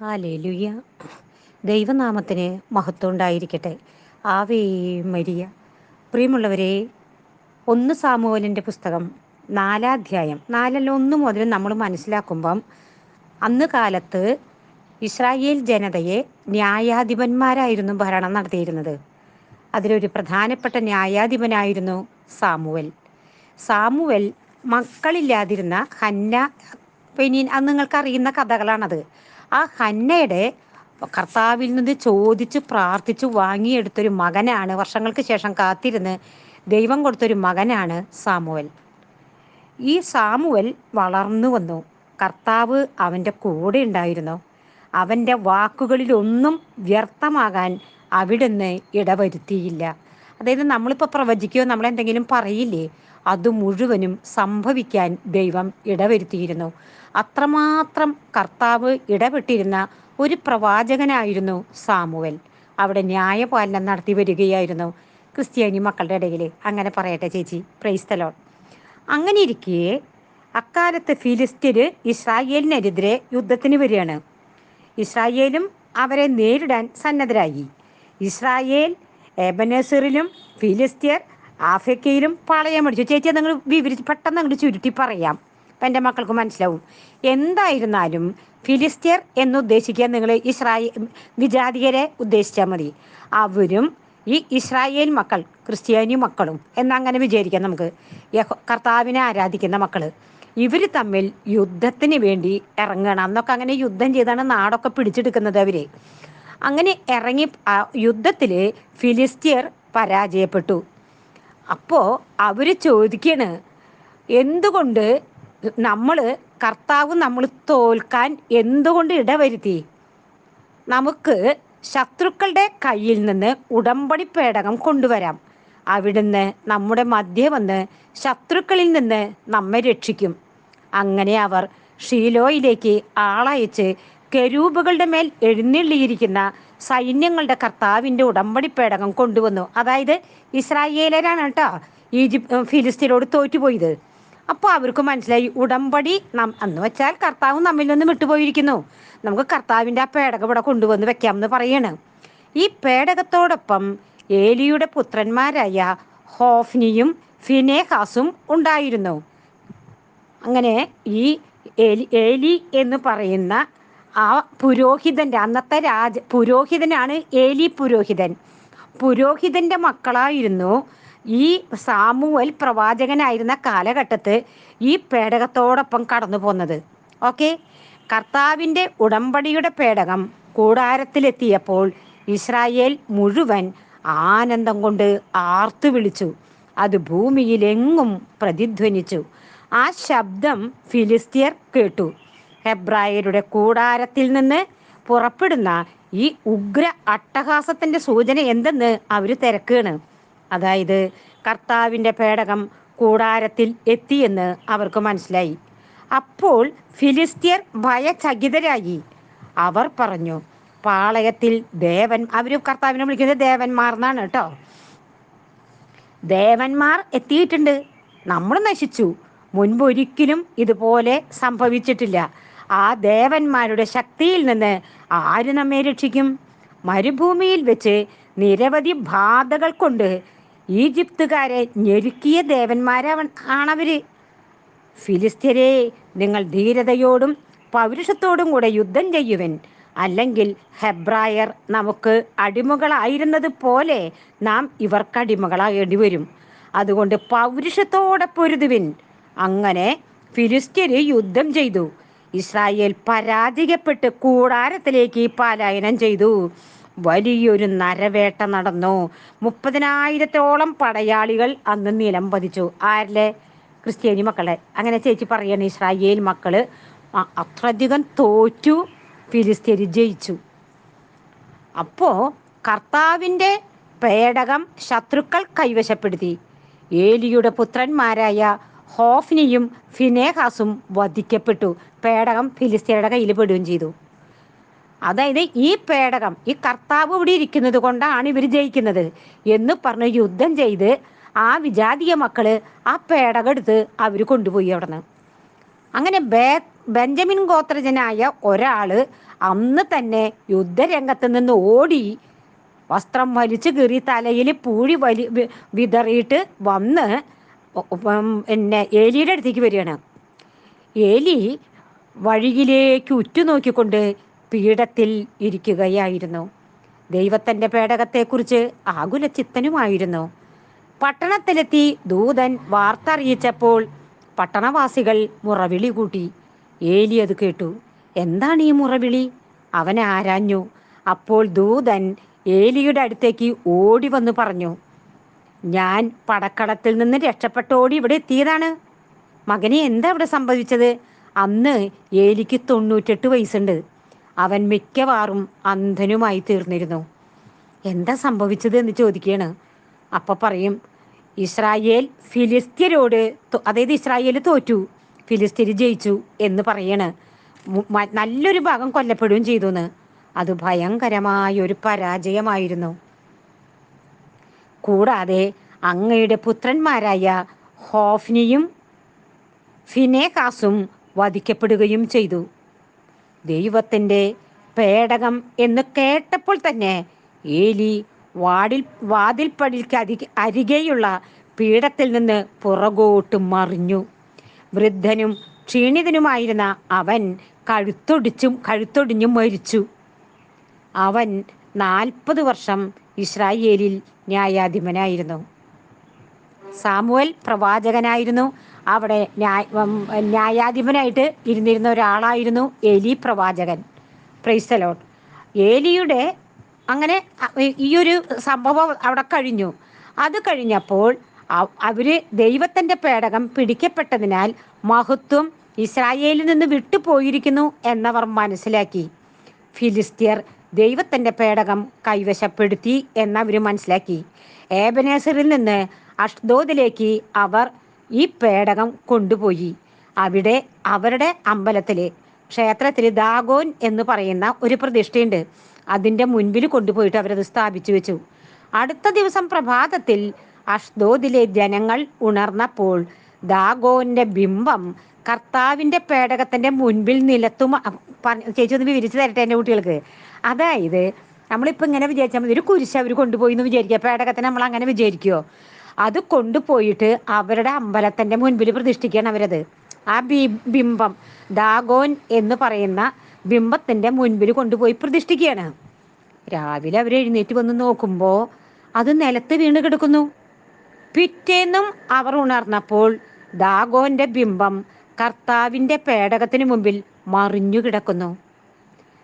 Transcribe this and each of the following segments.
Hallelujah ദൈവനാമത്തിന് മഹത്വം ഉണ്ടായിരിക്കട്ടെ. ആവേ മരിയ. പ്രിയമുള്ളവരെ ഒന്ന് സാമുവലിന്റെ പുസ്തകം നാലാധ്യായം നാലല്ല ഒന്ന് മുതൽ നമ്മൾ മനസ്സിലാക്കുമ്പം അന്ന് കാലത്ത് ഇസ്രായേൽ ജനതയെ ന്യായാധിപന്മാരായിരുന്നു ഭരണം നടത്തിയിരുന്നത്. അതിലൊരു പ്രധാനപ്പെട്ട ന്യായാധിപനായിരുന്നു സാമുവൽ. സാമുവൽ മക്കളില്ലാതിരുന്ന ഹന്ന പെനീൻ അത് നിങ്ങൾക്ക് അറിയുന്ന കഥകളാണത്. ആ ഹന്നയുടെ കർത്താവിൽ നിന്ന് ചോദിച്ച് പ്രാർത്ഥിച്ച് വാങ്ങിയെടുത്തൊരു മകനാണ്. വർഷങ്ങൾക്ക് ശേഷം കാത്തിരുന്ന് ദൈവം കൊടുത്തൊരു മകനാണ് സാമുവൽ. ഈ സാമുവൽ വളർന്നു വന്നു. കർത്താവ് അവന്റെ കൂടെ ഉണ്ടായിരുന്നു. അവന്റെ വാക്കുകളിലൊന്നും വ്യർത്ഥമാകാൻ അവിടുന്ന് ഇടവരുത്തിയില്ല. അതായത് നമ്മളിപ്പോൾ പ്രവചിക്കുകയോ നമ്മളെന്തെങ്കിലും പറയില്ലേ അത് മുഴുവനും സംഭവിക്കാൻ ദൈവം ഇടവരുത്തിയിരുന്നു. അത്രമാത്രം കർത്താവ് ഇടപെട്ടിരുന്ന ഒരു പ്രവാചകനായിരുന്നു സാമുവൽ. അവിടെ ന്യായപാലനം നടത്തി വരികയായിരുന്നു ക്രിസ്ത്യാനി മക്കളുടെ ഇടയിൽ അങ്ങനെ പറയട്ടെ ചേച്ചി. പ്രൈസ്തലോൺ അങ്ങനെ ഇരിക്കെ അക്കാലത്ത് ഫിലിസ്തീന് ഇസ്രായേലിനെതിരെ യുദ്ധത്തിന് വരികയാണ്. ഇസ്രായേലും അവരെ നേരിടാൻ സന്നദ്ധരായി. ഇസ്രായേൽ എബനസറിലും ഫിലിസ്തീർ ആഫ്രിക്കയിലും പാളയമടിച്ചു ചേച്ചി നിങ്ങൾ വിവരിച്ച് പെട്ടെന്ന് അങ്ങോട്ട് ചുരുട്ടി പറയാം. അപ്പം എന്റെ മക്കൾക്ക് മനസ്സിലാവും. എന്തായിരുന്നാലും ഫിലിസ്തീർ എന്നുദ്ദേശിക്കുക നിങ്ങൾ ഇസ്രായേൽ വിജാതികരെ ഉദ്ദേശിച്ചാൽ മതി. അവരും ഈ ഇസ്രായേൽ മക്കൾ ക്രിസ്ത്യാനി മക്കളും എന്നങ്ങനെ വിചാരിക്കാം നമുക്ക്. കർത്താവിനെ ആരാധിക്കുന്ന മക്കൾ ഇവർ തമ്മിൽ യുദ്ധത്തിന് വേണ്ടി ഇറങ്ങണം. അന്നൊക്കെ അങ്ങനെ യുദ്ധം ചെയ്താണ് നാടൊക്കെ പിടിച്ചെടുക്കുന്നത് അവർ അങ്ങനെ ഇറങ്ങി യുദ്ധത്തിൽ ഫിലിസ്തീർ പരാജയപ്പെട്ടു. അപ്പോൾ അവർ ചോദിക്കാണ് എന്തുകൊണ്ട് നമ്മൾ കർത്താവ് നമ്മൾ തോൽക്കാൻ എന്തുകൊണ്ട് ഇടവരുത്തി? നമുക്ക് ശത്രുക്കളുടെ കയ്യിൽ നിന്ന് ഉടമ്പടി പേടകം കൊണ്ടുവരാം. അവിടുന്ന് നമ്മുടെ മധ്യ വന്ന് ശത്രുക്കളിൽ നിന്ന് നമ്മെ രക്ഷിക്കും. അങ്ങനെ അവർ ഷീലോയിലേക്ക് ആളയച്ച് കെരൂബുകളുടെ മേൽ എഴുന്നള്ളിയിരിക്കുന്ന സൈന്യങ്ങളുടെ കർത്താവിന്റെ ഉടമ്പടി പേടകം കൊണ്ടുവന്നു. അതായത് ഇസ്രായേലരാണ് കേട്ടോ ഈജിപ്ത് ഫിലിസ്തീനോട് തോറ്റുപോയത്. അപ്പോൾ അവർക്ക് മനസ്സിലായി ഉടമ്പടി നം എന്ന് വെച്ചാൽ കർത്താവ് നമ്മിൽ നിന്ന് വിട്ടുപോയിരിക്കുന്നു. നമുക്ക് കർത്താവിന്റെ ആ പേടകം ഇവിടെ കൊണ്ടുവന്ന് വെക്കാമെന്ന് പറയാണ്. ഈ പേടകത്തോടൊപ്പം ഏലിയുടെ പുത്രന്മാരായ ഹോഫ്നിയും ഫിനേഹാസും ഉണ്ടായിരുന്നു. അങ്ങനെ ഈ ഏലി ഏലി എന്ന് പറയുന്ന ആ പുരോഹിതന്റെ അന്നത്തെ രാജ പുരോഹിതനാണ് ഏലി പുരോഹിതൻ. പുരോഹിതന്റെ മക്കളായിരുന്നു ഈ സാമുവൽ പ്രവാചകനായിരുന്ന കാലഘട്ടത്ത് ഈ പേടകത്തോടൊപ്പം കടന്നു പോന്നത്. ഓക്കെ? കർത്താവിന്റെ ഉടമ്പടിയുടെ പേടകം കൂടാരത്തിലെത്തിയപ്പോൾ ഇസ്രായേൽ മുഴുവൻ ആനന്ദം കൊണ്ട് ആർത്തു വിളിച്ചു. അത് ഭൂമിയിലെങ്ങും പ്രതിധ്വനിച്ചു. ആ ശബ്ദം ഫിലിസ്തീയർ കേട്ടു. ഹെബ്രായരുടെ കൂടാരത്തിൽ നിന്ന് പുറപ്പെടുന്ന ഈ ഉഗ്ര അട്ടഹാസത്തിന്റെ സൂചന എന്തെന്ന് അവർ തിരക്കുകയാണ് അതായത് കർത്താവിന്റെ പേടകം കൂടാരത്തിൽ എത്തിയെന്ന് അവർക്ക് മനസ്സിലായി. അപ്പോൾ ഫിലിസ്തീയർ ഭയചകിതരായി. അവർ പറഞ്ഞു പാളയത്തിൽ ദേവൻ അവർ കർത്താവിനെ വിളിക്കുന്നത് ദേവന്മാർ എന്നാണ് കേട്ടോ. ദേവന്മാർ എത്തിയിട്ടുണ്ട്. നമ്മൾ നശിച്ചു. മുൻപൊരിക്കലും ഇതുപോലെ സംഭവിച്ചിട്ടില്ല. ആ ദേവന്മാരുടെ ശക്തിയിൽ നിന്ന് ആര് നമ്മെ രക്ഷിക്കും? മരുഭൂമിയിൽ വെച്ച് നിരവധി ബാധകൾ കൊണ്ട് ഈജിപ്തുകാരെ ഞെരുക്കിയ ദേവന്മാരവൻ ആണവര്. ഫിലിസ്തീരെ നിങ്ങൾ ധീരതയോടും പൗരുഷത്തോടും കൂടെ യുദ്ധം ചെയ്യുവൻ. അല്ലെങ്കിൽ ഹെബ്രായർ നമുക്ക് അടിമകളായിരുന്നത് പോലെ നാം ഇവർക്ക് അടിമകളാകേണ്ടി വരും അതുകൊണ്ട് പൗരുഷത്തോടെ പൊരുതുവിൻ. അങ്ങനെ ഫിലിസ്തീന് യുദ്ധം ചെയ്തു. ഇസ്രായേൽ പരാജയപ്പെട്ട് കൂടാരത്തിലേക്ക് പലായനം ചെയ്തു. വലിയൊരു നരവേട്ട നടന്നു. മുപ്പതിനായിരത്തോളം പടയാളികൾ അന്ന് നിലം പതിച്ചു. ആരിലെ? ക്രിസ്ത്യാനി മക്കളെ. അങ്ങനെ ചേച്ചി പറയാണ് ഇസ്രായേൽ മക്കൾ അത്രയധികം തോറ്റു ഫിലിസ്തീന് ജയിച്ചു. അപ്പോ കർത്താവിന്റെ പേടകം ശത്രുക്കൾ കൈവശപ്പെടുത്തി. ഏലിയുടെ പുത്രന്മാരായ ഹോഫ്നിയും ഫിനേഹാസും വധിക്കപ്പെട്ടു. പേടകം ഫിലിസ്തീനയുടെ കയ്യിൽ പെടുകയും ചെയ്തു. അതായത് ഈ പേടകം ഈ കർത്താവ് ഇവിടെ ഇരിക്കുന്നത് കൊണ്ടാണ് ഇവർ ജയിക്കുന്നത്. എന്ന് പറഞ്ഞ് യുദ്ധം ചെയ്ത് ആ വിജാതീയ മക്കൾ ആ പേടകം എടുത്ത് അവർ കൊണ്ടുപോയി അവിടെ നിന്ന് അങ്ങനെ ബേ ബെഞ്ചമിൻ ഗോത്രജനായ ഒരാൾ അന്ന് തന്നെ യുദ്ധരംഗത്ത് നിന്ന് ഓടി വസ്ത്രം വലിച്ചു കീറി തലയിൽ പൂഴി വലി വിതറിയിട്ട് വന്ന് പിന്നെ ഏലിയുടെ അടുത്തേക്ക് വരികയാണ്. ഏലി വഴിയിലേക്ക് ഉറ്റുനോക്കിക്കൊണ്ട് പീഠത്തിൽ ഇരിക്കുകയായിരുന്നു. ദൈവത്തിന്റെ പേടകത്തെക്കുറിച്ച് ആകുല ചിത്തനുമായിരുന്നു പട്ടണത്തിലെത്തി ദൂതൻ വാർത്ത അറിയിച്ചപ്പോൾ പട്ടണവാസികൾ മുറവിളി കൂട്ടി. ഏലി അത് കേട്ടു. എന്താണ് ഈ മുറവിളി? അവൻ ആരാഞ്ഞു. അപ്പോൾ ദൂതൻ ഏലിയുടെ അടുത്തേക്ക് ഓടി വന്ന് പറഞ്ഞു. ഞാൻ പടക്കടത്തിൽ നിന്ന് രക്ഷപ്പെട്ടോടി ഇവിടെ എത്തിയതാണ്. മകനെ എന്താ ഇവിടെ സംഭവിച്ചത്? അന്ന് ഏലിക്ക് തൊണ്ണൂറ്റെട്ട് വയസ്സുണ്ട്. അവൻ മിക്കവാറും അന്ധനുമായി തീർന്നിരുന്നു. എന്താ സംഭവിച്ചത് എന്ന് ചോദിക്കുകയാണ്. അപ്പൊ പറയും ഇസ്രായേൽ ഫിലിസ്ത്യരോട് അതായത് ഇസ്രായേൽ തോറ്റു ഫിലിസ്തീൻ ജയിച്ചു എന്ന് പറയാണ്. നല്ലൊരു ഭാഗം കൊല്ലപ്പെടുകയും ചെയ്തു എന്ന് അത് ഭയങ്കരമായ ഒരു പരാജയമായിരുന്നു. കൂടാതെ അങ്ങയുടെ പുത്രന്മാരായ ഹോഫ്നിയും ഫിനേകാസും വധിക്കപ്പെടുകയും ചെയ്തു. ദൈവത്തിന്റെ പേടകം എന്ന് കേട്ടപ്പോൾ തന്നെ ഏലി വാടിൽ വാതിൽപ്പടിക്ക് അരി അരികെയുള്ള പീഠത്തിൽ നിന്ന് പുറകോട്ട് മറിഞ്ഞു. വൃദ്ധനും ക്ഷീണിതനുമായിരുന്ന അവൻ കഴുത്തൊടിച്ചും കഴുത്തൊടിഞ്ഞും മരിച്ചു. അവൻ നാൽപ്പത് വർഷം ഇസ്രായേലിൽ ന്യായാധിപനായിരുന്നു. സാമുവൽ പ്രവാചകനായിരുന്നു. അവിടെ ന്യായാധിപനായിട്ട് ഇരുന്നിരുന്ന ഒരാളായിരുന്നു എലി പ്രവാചകൻ. പ്രൈസ്തലോട്ട് എലിയുടെ അങ്ങനെ ഈ ഒരു സംഭവം അവിടെ കഴിഞ്ഞു. അത് കഴിഞ്ഞപ്പോൾ അവർ ദൈവത്തിന്റെ പേടകം പിടിക്കപ്പെട്ടതിനാൽ മഹത്വം ഇസ്രായേലിൽ നിന്ന് വിട്ടുപോയിരിക്കുന്നു എന്നവർ മനസ്സിലാക്കി. ഫിലിസ്തീർ ദൈവത്തിന്റെ പേടകം കൈവശപ്പെടുത്തി എന്നവർ മനസ്സിലാക്കി. ഏബനേസറിൽ നിന്ന് അഷ്ദോദിലേക്ക് അവർ ഈ പേടകം കൊണ്ടുപോയി. അവിടെ അവരുടെ അമ്പലത്തിൽ ക്ഷേത്രത്തിൽ ദാഗോൻ എന്ന് പറയുന്ന ഒരു പ്രതിഷ്ഠയുണ്ട്. അതിന്റെ മുൻപിൽ കൊണ്ടുപോയിട്ട് അവരത് സ്ഥാപിച്ചു വെച്ചു. അടുത്ത ദിവസം പ്രഭാതത്തിൽ അഷ്ദോദിലെ ജനങ്ങൾ ഉണർന്നപ്പോൾ ദാഗോന്റെ ബിംബം കർത്താവിന്റെ പേടകത്തിന്റെ മുൻപിൽ നിലത്തും ചേച്ചി ഒന്ന് വിവരിച്ചു തരട്ടെ എന്റെ കുട്ടികൾക്ക്. അതായത് നമ്മളിപ്പോൾ ഇങ്ങനെ വിചാരിച്ചാൽ മതി ഒരു കുരിശ് അവർ കൊണ്ടുപോയി എന്ന് വിചാരിക്കുക പേടകത്തിന് നമ്മൾ അങ്ങനെ വിചാരിക്കുമോ അത് കൊണ്ടുപോയിട്ട് അവരുടെ അമ്പലത്തിന്റെ മുൻപിൽ പ്രതിഷ്ഠിക്കുകയാണ് അവരത്. ആ ബി ബിംബം ദാഗോൻ എന്ന് പറയുന്ന ബിംബത്തിന്റെ മുൻപിൽ കൊണ്ടുപോയി പ്രതിഷ്ഠിക്കുകയാണ്. രാവിലെ അവർ എഴുന്നേറ്റ് വന്ന് നോക്കുമ്പോൾ അത് നിലത്ത് വീണ് കിടക്കുന്നു. പിറ്റേന്നും അവർ ഉണർന്നപ്പോൾ ദാഗോന്റെ ബിംബം കർത്താവിന്റെ പേടകത്തിന് മുമ്പിൽ മറിഞ്ഞു കിടക്കുന്നു.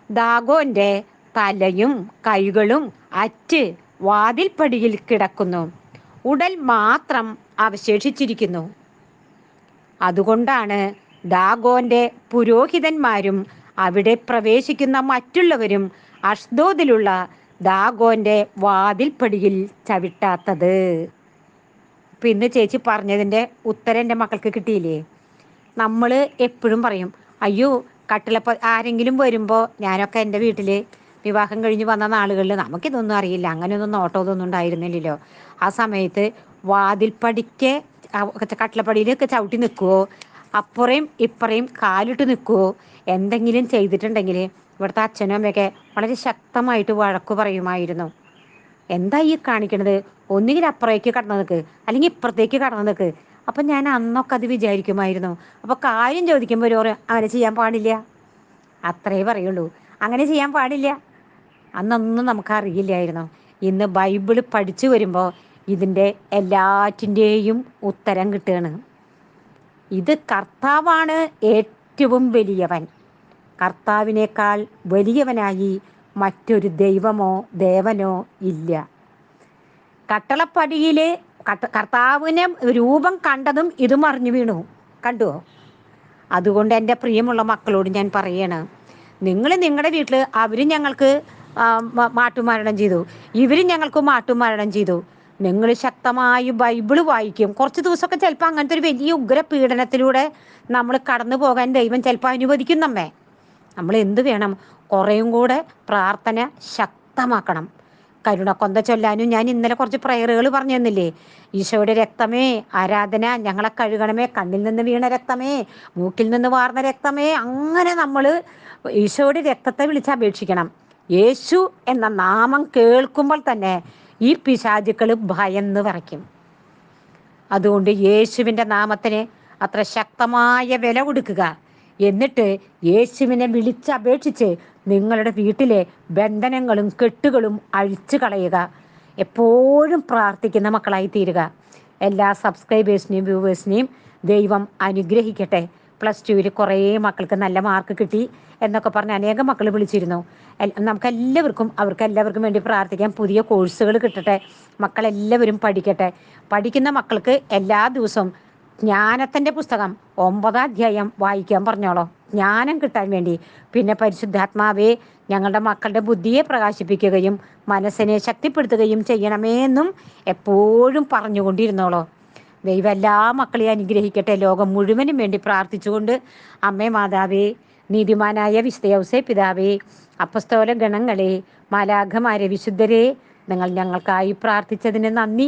ദാഗോന്റെ തലയും കൈകളും അറ്റ് വാതിൽപ്പടിയിൽ കിടക്കുന്നു. ഉടൽ മാത്രം അവശേഷിച്ചിരിക്കുന്നു. അതുകൊണ്ടാണ് ദാഗോന്റെ പുരോഹിതന്മാരും അവിടെ പ്രവേശിക്കുന്ന മറ്റുള്ളവരും അഷ്ദോദിലുള്ള ദാഗോന്റെ വാതിൽപ്പടിയിൽ ചവിട്ടാത്തത്. ഇപ്പം ഇന്ന് ചേച്ചി പറഞ്ഞതിന്റെ ഉത്തരം എന്റെ മക്കൾക്ക് കിട്ടിയില്ലേ? നമ്മൾ എപ്പോഴും പറയും അയ്യോ കട്ടിലപ്പ ആരെങ്കിലും വരുമ്പോൾ ഞാനൊക്കെ എന്റെ വീട്ടിൽ വിവാഹം കഴിഞ്ഞ് വന്ന നാളുകളിൽ നമുക്കിതൊന്നും അറിയില്ല. അങ്ങനെയൊന്നും നോട്ടോ ഇതൊന്നും ഉണ്ടായിരുന്നില്ലല്ലോ. ആ സമയത്ത് വാതിൽപ്പടിക്ക് കട്ടിലപ്പടിയിലൊക്കെ ചവിട്ടി നിൽക്കുവോ അപ്പുറയും ഇപ്പുറയും കാലിട്ട് നിൽക്കുവോ എന്തെങ്കിലും ചെയ്തിട്ടുണ്ടെങ്കിൽ ഇവിടുത്തെ അച്ഛനും അമ്മയൊക്കെ വളരെ ശക്തമായിട്ട് വഴക്കു പറയുമായിരുന്നു. എന്താ ഈ കാണിക്കണത്? ഒന്നുകിൽ അപ്പുറേക്ക് കടന്നു നിൽക്ക് അല്ലെങ്കിൽ ഇപ്പുറത്തേക്ക് കടന്നു നിൽക്ക് അപ്പം ഞാൻ അന്നൊക്കെ അത് വിചാരിക്കുമായിരുന്നു. അപ്പോൾ കാര്യം ചോദിക്കുമ്പോൾ ഒരു അങ്ങനെ ചെയ്യാൻ പാടില്ല. അത്രേ പറയുള്ളൂ. അങ്ങനെ ചെയ്യാൻ പാടില്ല. അന്നൊന്നും നമുക്ക് അറിയില്ലായിരുന്നു. ഇന്ന് ബൈബിൾ പഠിച്ചു വരുമ്പോൾ ഇതിന്റെ എല്ലാറ്റിന്റെയും ഉത്തരം കിട്ടുകയാണ്. ഇത് കർത്താവാണ് ഏറ്റവും വലിയവൻ. കർത്താവിനേക്കാൾ വലിയവനായി മറ്റൊരു ദൈവമോ ദേവനോ ഇല്ല. കട്ടളപ്പടിയിലെ കർത്താവിനെ രൂപം കണ്ടതും ഇതും മറിഞ്ഞു വീണു. കണ്ടുവോ അതുകൊണ്ട് എന്റെ പ്രിയമുള്ള മക്കളോട് ഞാൻ പറയാണ് നിങ്ങൾ നിങ്ങളുടെ വീട്ടിൽ അവരും ഞങ്ങൾക്ക് മാട്ടുമാരണം ചെയ്തു. ഇവരും ഞങ്ങൾക്ക് മാട്ടുമാരണം ചെയ്തു. നിങ്ങൾ ശക്തമായി ബൈബിൾ വായിക്കും. കുറച്ച് ദിവസമൊക്കെ ചിലപ്പോൾ അങ്ങനത്തെ ഒരു വലിയ ഉഗ്ര പീഡനത്തിലൂടെ നമ്മൾ കടന്നു പോകാൻ ദൈവം ചിലപ്പോൾ അനുവദിക്കും നമ്മെ നമ്മൾ എന്ത് വേണം? കുറേയും കൂടെ പ്രാർത്ഥന ശക്തമാക്കണം. കരുണ കൊന്ത ചൊല്ലാനും ഞാൻ ഇന്നലെ കുറച്ച് പ്രയറുകൾ പറഞ്ഞു തന്നില്ലേ ഈശോയുടെ രക്തമേ ആരാധന ഞങ്ങളെ കഴുകണമേ കണ്ണിൽ നിന്ന് വീണ രക്തമേ മൂക്കിൽ നിന്ന് വാർന്ന രക്തമേ അങ്ങനെ നമ്മൾ ഈശോയുടെ രക്തത്തെ വിളിച്ച് അപേക്ഷിക്കണം. യേശു എന്ന നാമം കേൾക്കുമ്പോൾ തന്നെ ഈ പിശാചുക്കൾ ഭയന്ന് വരയ്ക്കും. അതുകൊണ്ട് യേശുവിന്റെ നാമത്തിന് അത്ര ശക്തമായ വില കൊടുക്കുക. എന്നിട്ട് യേശുവിനെ വിളിച്ചപേക്ഷിച്ച് നിങ്ങളുടെ വീട്ടിലെ ബന്ധനങ്ങളും കെട്ടുകളും അഴിച്ചു കളയുക. എപ്പോഴും പ്രാർത്ഥിക്കുന്ന മക്കളായി തീരുക എല്ലാ സബ്സ്ക്രൈബേഴ്സിനെയും വ്യൂവേഴ്സിനെയും ദൈവം അനുഗ്രഹിക്കട്ടെ. പ്ലസ് ടുവിൽ കുറേ മക്കൾക്ക് നല്ല മാർക്ക് കിട്ടി എന്നൊക്കെ പറഞ്ഞ് അനേകം മക്കൾ വിളിച്ചിരുന്നു. നമുക്ക് എല്ലാവർക്കും അവർക്ക് എല്ലാവർക്കും വേണ്ടി പ്രാർത്ഥിക്കാം. പുതിയ കോഴ്സുകൾ കിട്ടട്ടെ. മക്കളെല്ലാവരും പഠിക്കട്ടെ. പഠിക്കുന്ന മക്കൾക്ക് എല്ലാ ദിവസവും ജ്ഞാനത്തിന്റെ പുസ്തകം ഒമ്പതാം അധ്യായം വായിക്കാൻ പറഞ്ഞോളോ. ജ്ഞാനം കിട്ടാൻ വേണ്ടി പിന്നെ പരിശുദ്ധാത്മാവേ ഞങ്ങളുടെ മക്കളുടെ ബുദ്ധിയെ പ്രകാശിപ്പിക്കുകയും മനസ്സിനെ ശക്തിപ്പെടുത്തുകയും ചെയ്യണമേ എന്നും എപ്പോഴും പറഞ്ഞുകൊണ്ടിരുന്നോളോ. ദൈവം എല്ലാ മക്കളെയും അനുഗ്രഹിക്കട്ടെ. ലോകം മുഴുവനും വേണ്ടി പ്രാർത്ഥിച്ചുകൊണ്ട് അമ്മേ മാതാവേ നീതിമാനായ വിശുദ്ധയൗസേ പിതാവേ അപ്പസ്തോല ഗണങ്ങളെ മാലാഘമാരെ വിശുദ്ധരെ നിങ്ങൾ ഞങ്ങൾക്കായി പ്രാർത്ഥിച്ചതിന് നന്ദി.